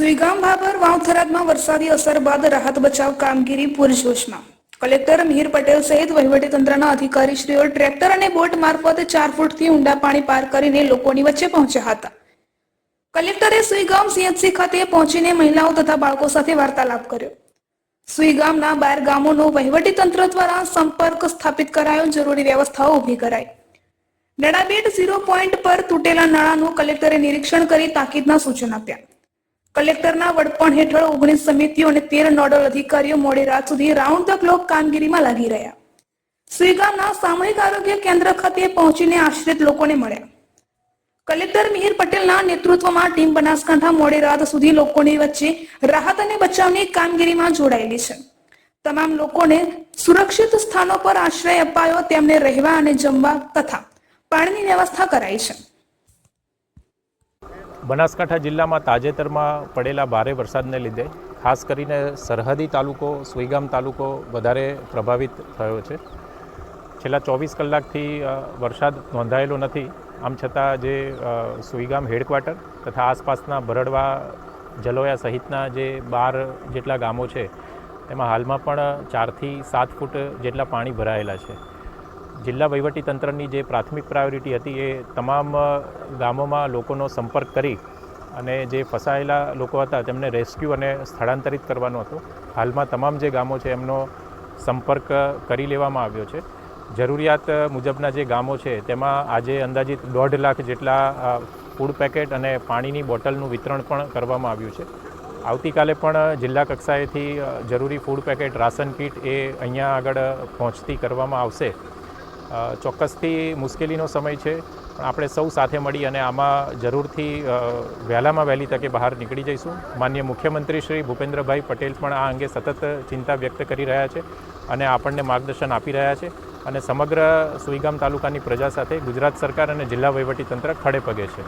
સુઈગામ ભાભર વાવ થરાદમાં વરસાદી અસર બાદ રાહત બચાવ કામગીરી પૂરજોશમાં. કલેક્ટર મિહિર પટેલ સહિત વહીવટીતંત્રના અધિકારીશ્રીઓ ટ્રેક્ટર અને બોટ મારફતે ચાર ફૂટથી ઊંડા પાણી પાર કરીને લોકોની વચ્ચે પહોંચ્યા હતા. કલેક્ટરે સુઈગામ સીએચસી ખાતે પહોંચીને મહિલાઓ તથા બાળકો સાથે વાર્તાલાપ કર્યો. સુઈગામના બાર ગામોનો વહીવટીતંત્ર દ્વારા સંપર્ક સ્થાપિત કરાયો, જરૂરી વ્યવસ્થાઓ ઊભી કરાઈ. નડાબેટ ઝીરો પોઈન્ટ પર તૂટેલા નાળાનું કલેક્ટરે નિરીક્ષણ કરી તાકીદના સૂચન આપ્યા. કલેક્ટરના વડપણ હેઠળ ઓગણીસ સમિતિઓ અને તેર નોડલ અધિકારીઓ મોડી રાત સુધી રાઉન્ડ ધ ક્લોક કામગીરીમાં લાગી રહ્યા. સુઈગામના સામૂહિક આરોગ્ય કેન્દ્ર ખાતે પહોંચીને આશ્રિત લોકોને મળ્યા. કલેક્ટર મિહિર પટેલના નેતૃત્વમાં ટીમ બનાસકાંઠા મોડી રાત સુધી લોકોની વચ્ચે રાહત અને બચાવની કામગીરીમાં જોડાયેલી છે. તમામ લોકોને સુરક્ષિત સ્થાનો પર આશ્રય અપાયો, તેમને રહેવા અને જમવા તથા પાણીની વ્યવસ્થા કરાઈ છે. બનાસકાંઠા જિલ્લામાં તાજેતરમાં પડેલા ભારે વરસાદને લીધે ખાસ કરીને સરહદી તાલુકો, સુઈગામ તાલુકો વધારે પ્રભાવિત થયો છે. છેલ્લા ચોવીસ કલાકથી વરસાદ નોંધાયેલો નથી. આમ છતાં જે સુઈગામ હેડક્વાર્ટર તથા આસપાસના ભરડવા જલોયા સહિતના જે બાર જેટલા ગામો છે, તેમાં હાલમાં પણ ચારથી સાત ફૂટ જેટલા પાણી ભરાયેલા છે. જિલ્લા વહીવટી તંત્રની જે પ્રાથમિક પ્રાયોરિટી હતી એ તમામ ગામોમાં લોકોનો સંપર્ક કરી અને જે ફસાયેલા લોકો હતા તેમને રેસ્ક્યુ અને સ્થળાંતરિત કરવાનો હતો. હાલમાં તમામ જે ગામો છે એમનો સંપર્ક કરી લેવામાં આવ્યો છે. જરૂરિયાત મુજબના જે ગામો છે તેમાં આજે અંદાજિત દોઢ લાખ જેટલા ફૂડ પેકેટ અને પાણીની બોટલનું વિતરણ પણ કરવામાં આવ્યું છે. આવતીકાલે પણ જિલ્લા કક્ષાએથી જરૂરી ફૂડ પેકેટ રાશન કીટ એ અહીંયા આગળ પહોંચતી કરવામાં આવશે. ચોક્કસથી મુશ્કેલીનો સમય છે, પણ આપણે સૌ સાથે મળી અને આમાં જરૂરથી વહેલામાં વહેલી તકે બહાર નીકળી જઈશું. માન્ય મુખ્યમંત્રી શ્રી ભૂપેન્દ્રભાઈ પટેલ પણ આ અંગે સતત ચિંતા વ્યક્ત કરી રહ્યા છે અને આપણને માર્ગદર્શન આપી રહ્યા છે અને સમગ્ર સુઈગામ તાલુકાની પ્રજા સાથે ગુજરાત સરકાર અને જિલ્લા વહીવટીતંત્ર ખડે પગે છે.